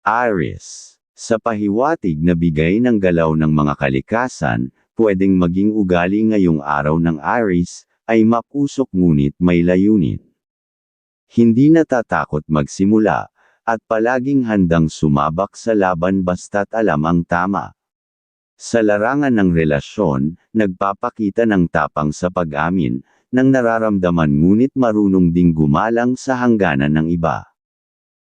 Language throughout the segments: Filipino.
Aries. Sa pahiwatig na bigay ng galaw ng mga kalikasan, pwedeng maging ugali ngayong araw ng Aries, ay mapusok ngunit may layunin. Hindi natatakot magsimula, at palaging handang sumabak sa laban basta't alam ang tama. Sa larangan ng relasyon, nagpapakita ng tapang sa pag-amin, ng nararamdaman ngunit marunong ding gumalang sa hangganan ng iba.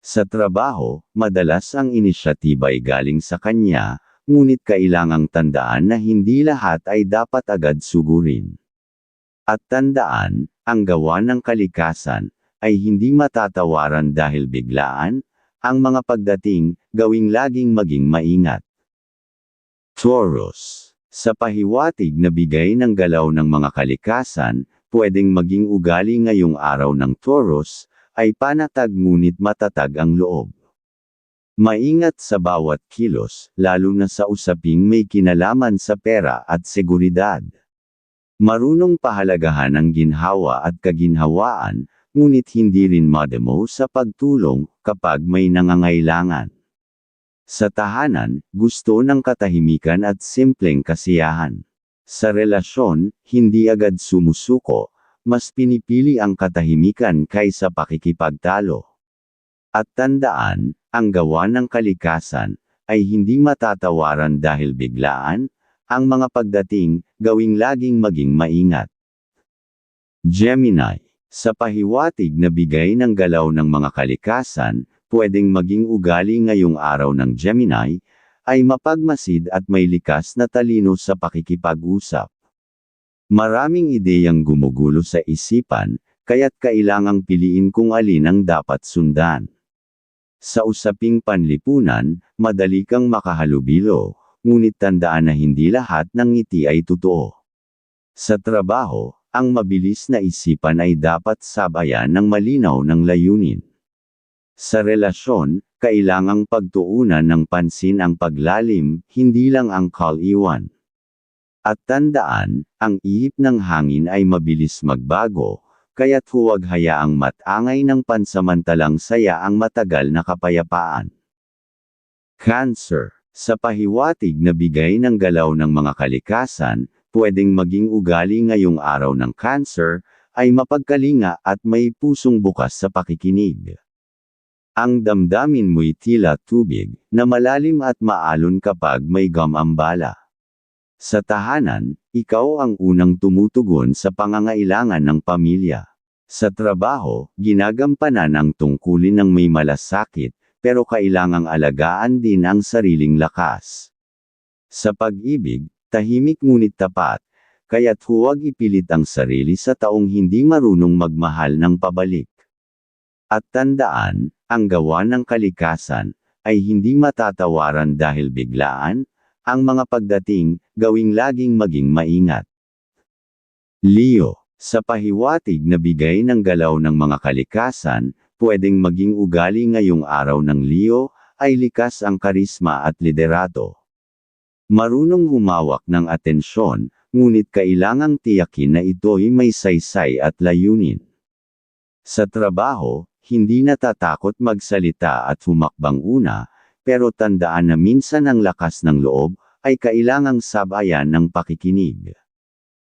Sa trabaho, madalas ang inisyatiba ay galing sa kanya, ngunit kailangang tandaan na hindi lahat ay dapat agad sugurin. At tandaan, ang gawa ng kalikasan, ay hindi matatawaran dahil biglaan, ang mga pagdating, gawing laging maging maingat. Taurus. Sa pahiwatig na bigay ng galaw ng mga kalikasan, pwedeng maging ugali ngayong araw ng Taurus, ay panatag ngunit matatag ang loob. Maingat sa bawat kilos, lalo na sa usaping may kinalaman sa pera at seguridad. Marunong pahalagahan ang ginhawa at kaginhawaan, ngunit hindi rin mademo sa pagtulong kapag may nangangailangan. Sa tahanan, gusto ng katahimikan at simpleng kasiyahan. Sa relasyon, hindi agad sumusuko, mas pinipili ang katahimikan kaysa pakikipagtalo. At tandaan, ang gawa ng kalikasan, ay hindi matatawaran dahil biglaan, ang mga pagdating, gawing laging maging maingat. Gemini. Sa pahiwatig na bigay ng galaw ng mga kalikasan, pwedeng maging ugali ngayong araw ng Gemini, ay mapagmasid at may likas na talino sa pakikipag-usap. Maraming ideyang gumugulo sa isipan, kaya't kailangang piliin kung alin ang dapat sundan. Sa usaping panlipunan, madali kang makahalubilo, ngunit tandaan na hindi lahat ng ngiti ay totoo. Sa trabaho, ang mabilis na isipan ay dapat sabayan ng malinaw ng layunin. Sa relasyon, kailangang pagtuunan ng pansin ang paglalim, hindi lang ang kaliwan. At tandaan, ang ihip ng hangin ay mabilis magbago, kaya't huwag hayaang matangay ng pansamantalang saya ang matagal na kapayapaan. Cancer. Sa pahiwatig na bigay ng galaw ng mga kalikasan, pwedeng maging ugali ngayong araw ng cancer, ay mapagkalinga at may pusong bukas sa pakikinig. Ang damdamin mo'y tila tubig, na malalim at maalon kapag may gamambala. Sa tahanan, ikaw ang unang tumutugon sa pangangailangan ng pamilya. Sa trabaho, ginagampanan ang tungkulin ng may malasakit, pero kailangang alagaan din ang sariling lakas. Sa pag-ibig, tahimik ngunit tapat, kaya't huwag ipilit ang sarili sa taong hindi marunong magmahal ng pabalik. At tandaan, ang gawa ng kalikasan, ay hindi matatawaran dahil biglaan, ang mga pagdating, gawing laging maging maingat. Leo, sa pahiwatig na bigay ng galaw ng mga kalikasan, pwedeng maging ugali ngayong araw ng Leo, ay likas ang karisma at liderato. Marunong humawak ng atensyon, ngunit kailangang tiyakin na ito'y may saysay at layunin. Sa trabaho, hindi natatakot magsalita at humakbang una, pero tandaan na minsan ang lakas ng loob, ay kailangang sabayan ng pakikinig.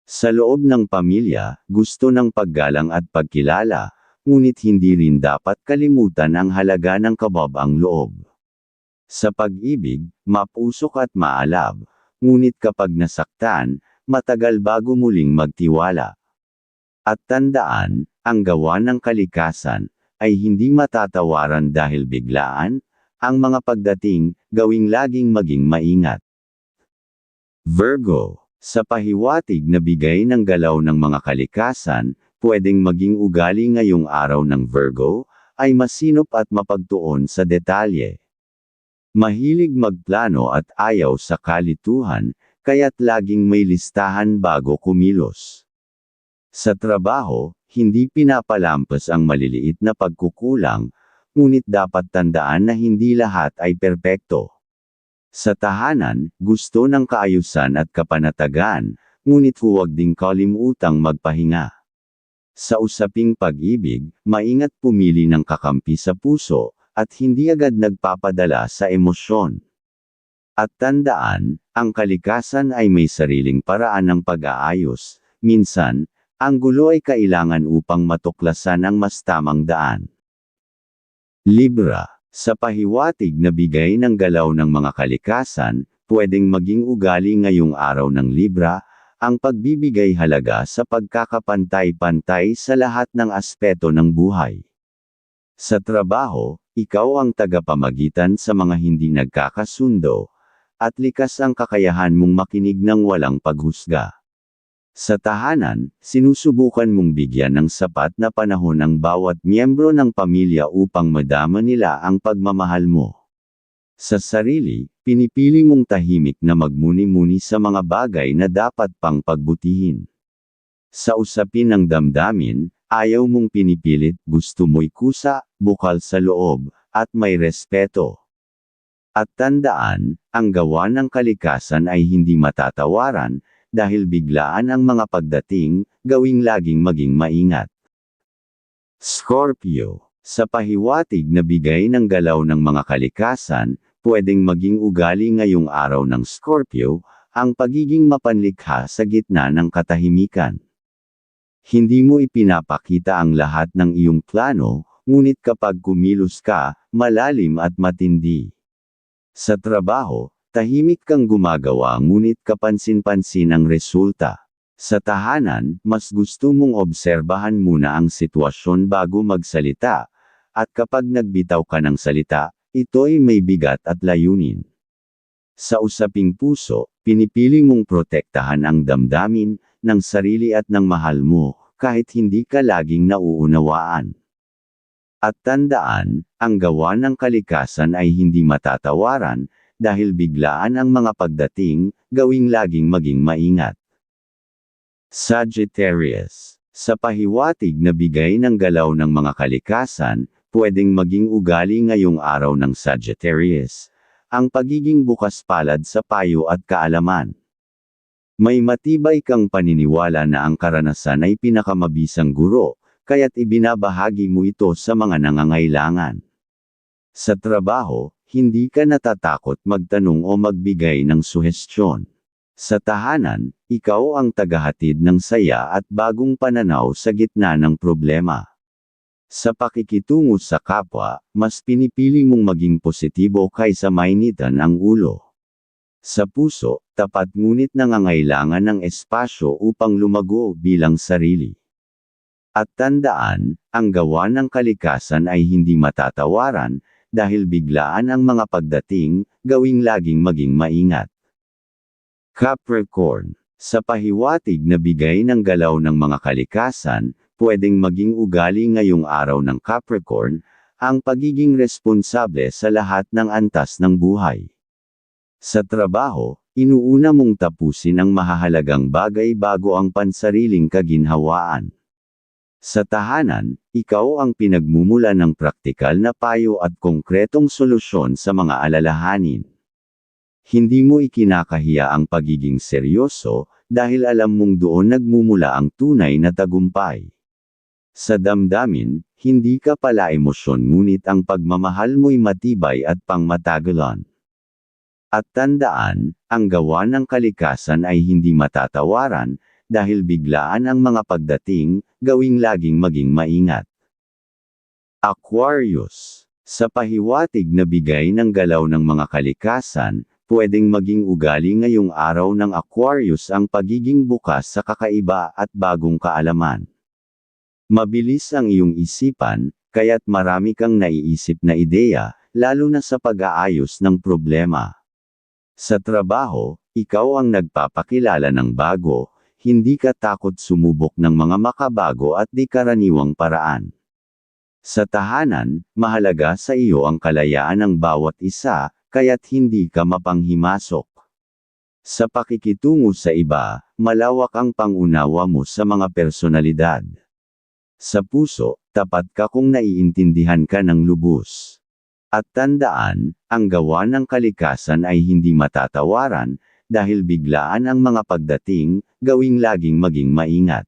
Sa loob ng pamilya, gusto ng paggalang at pagkilala, ngunit hindi rin dapat kalimutan ang halaga ng kababang loob. Sa pag-ibig, mapusok at maalab, ngunit kapag nasaktan, matagal bago muling magtiwala. At tandaan, ang gawa ng kalikasan, ay hindi matatawaran dahil biglaan, ang mga pagdating, gawing laging maging maingat. Virgo, sa pahiwatig na bigay ng galaw ng mga kalikasan, pwedeng maging ugali ngayong araw ng Virgo, ay masinop at mapagtuon sa detalye. Mahilig magplano at ayaw sa kalituhan, kaya't laging may listahan bago kumilos. Sa trabaho, hindi pinapalampas ang maliliit na pagkukulang, ngunit dapat tandaan na hindi lahat ay perpekto. Sa tahanan, gusto ng kaayusan at kapanatagan, ngunit huwag ding kalimutang magpahinga. Sa usaping pag-ibig, maingat pumili ng kakampi sa puso, at hindi agad nagpapadala sa emosyon. At tandaan, ang kalikasan ay may sariling paraan ng pag-aayos, minsan, ang gulo ay kailangan upang matuklasan ang mas tamang daan. Libra, sa pahiwatig na bigay ng galaw ng mga kalikasan, pwedeng maging ugali ngayong araw ng Libra, ang pagbibigay halaga sa pagkakapantay-pantay sa lahat ng aspeto ng buhay. Sa trabaho, ikaw ang tagapamagitan sa mga hindi nagkakasundo, at likas ang kakayahan mong makinig ng walang paghusga. Sa tahanan, sinusubukan mong bigyan ng sapat na panahon ang bawat miyembro ng pamilya upang madama nila ang pagmamahal mo. Sa sarili, pinipili mong tahimik na magmuni-muni sa mga bagay na dapat pang pagbutihin. Sa usapin ng damdamin, ayaw mong pinipilit, gusto mo'y kusa, bukal sa loob, at may respeto. At tandaan, ang gawa ng kalikasan ay hindi matatawaran, dahil biglaan ang mga pagdating, gawing laging maging maingat. Scorpio, sa pahiwatig na bigay ng galaw ng mga kalikasan, pwedeng maging ugali ngayong araw ng Scorpio, ang pagiging mapanlikha sa gitna ng katahimikan. Hindi mo ipinapakita ang lahat ng iyong plano, ngunit kapag kumilos ka, malalim at matindi. Sa trabaho, Tahimik kang gumagawa ngunit kapansin-pansin ang resulta. Sa tahanan, mas gusto mong obserbahan muna ang sitwasyon bago magsalita, at kapag nagbitaw ka ng salita, ito'y may bigat at layunin. Sa usaping puso, pinipili mong protektahan ang damdamin, ng sarili at ng mahal mo, kahit hindi ka laging nauunawaan. At tandaan, ang gawa ng kalikasan ay hindi matatawaran, dahil biglaan ang mga pagdating, gawing laging maging maingat. Sagittarius Sa pahiwatig na bigay ng galaw ng mga kalikasan, pwedeng maging ugali ngayong araw ng Sagittarius, ang pagiging bukas palad sa payo at kaalaman. May matibay kang paniniwala na ang karanasan ay pinakamabisang guro, kaya't ibinabahagi mo ito sa mga nangangailangan. Sa trabaho, hindi ka natatakot magtanong o magbigay ng suhestyon. Sa tahanan, ikaw ang tagahatid ng saya at bagong pananaw sa gitna ng problema. Sa pakikitungo sa kapwa, mas pinipili mong maging positibo kaysa mainitan ang ulo. Sa puso, tapat ngunit nangangailangan ng espasyo upang lumago bilang sarili. At tandaan, ang gawa ng kalikasan ay hindi matatawaran, dahil biglaan ang mga pagdating, gawing laging maging maingat. Capricorn Sa pahiwatig na bigay ng galaw ng mga kalikasan, pwedeng maging ugali ngayong araw ng Capricorn, ang pagiging responsable sa lahat ng antas ng buhay. Sa trabaho, inuuna mong tapusin ang mahahalagang bagay bago ang pansariling kaginhawaan. Sa tahanan, ikaw ang pinagmumula ng praktikal na payo at konkretong solusyon sa mga alalahanin. Hindi mo ikinakahiya ang pagiging seryoso, dahil alam mong doon nagmumula ang tunay na tagumpay. Sa damdamin, hindi ka pala emosyon ngunit ang pagmamahal mo'y matibay at pangmatagalan. At tandaan, ang gawa ng kalikasan ay hindi matatawaran, dahil biglaan ang mga pagdating, gawing laging maging maingat. Aquarius Sa pahiwatig na bigay ng galaw ng mga kalikasan, pwedeng maging ugali ngayong araw ng Aquarius ang pagiging bukas sa kakaiba at bagong kaalaman. Mabilis ang iyong isipan, kaya't marami kang naiisip na ideya, lalo na sa pag-aayos ng problema. Sa trabaho, ikaw ang nagpapakilala ng bago, hindi ka takot sumubok ng mga makabago at di karaniwang paraan. Sa tahanan, mahalaga sa iyo ang kalayaan ng bawat isa, kaya't hindi ka mapanghimasok. Sa pakikitungo sa iba, malawak ang pangunawa mo sa mga personalidad. Sa puso, tapat ka kung naiintindihan ka ng lubos. At tandaan, ang gawa ng kalikasan ay hindi matatawaran, dahil biglaan ang mga pagdating, gawing laging maging maingat.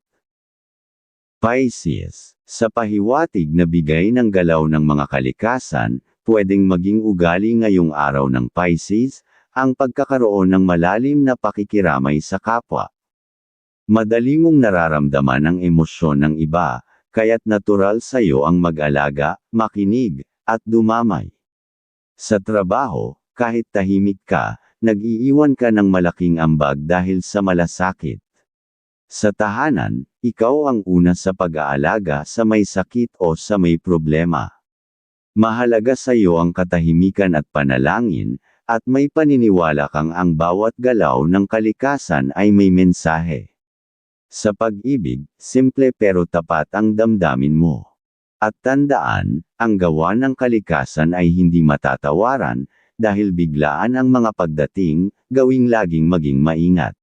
Pisces Sa pahiwatig na bigay ng galaw ng mga kalikasan, pwedeng maging ugali ngayong araw ng Pisces, ang pagkakaroon ng malalim na pakikiramay sa kapwa. Madali mong nararamdaman ang emosyon ng iba, kaya't natural sa iyo ang mag-alaga, makinig, at dumamay. Sa trabaho, kahit tahimik ka, nag-iiwan ka ng malaking ambag dahil sa malasakit. Sa tahanan, ikaw ang una sa pag-aalaga sa may sakit o sa may problema. Mahalaga sa iyo ang katahimikan at panalangin, at may paniniwala kang ang bawat galaw ng kalikasan ay may mensahe. Sa pag-ibig, simple pero tapat ang damdamin mo. At tandaan, ang gawa ng kalikasan ay hindi matatawaran, dahil biglaan ang mga pagdating, gawing laging maging maingat.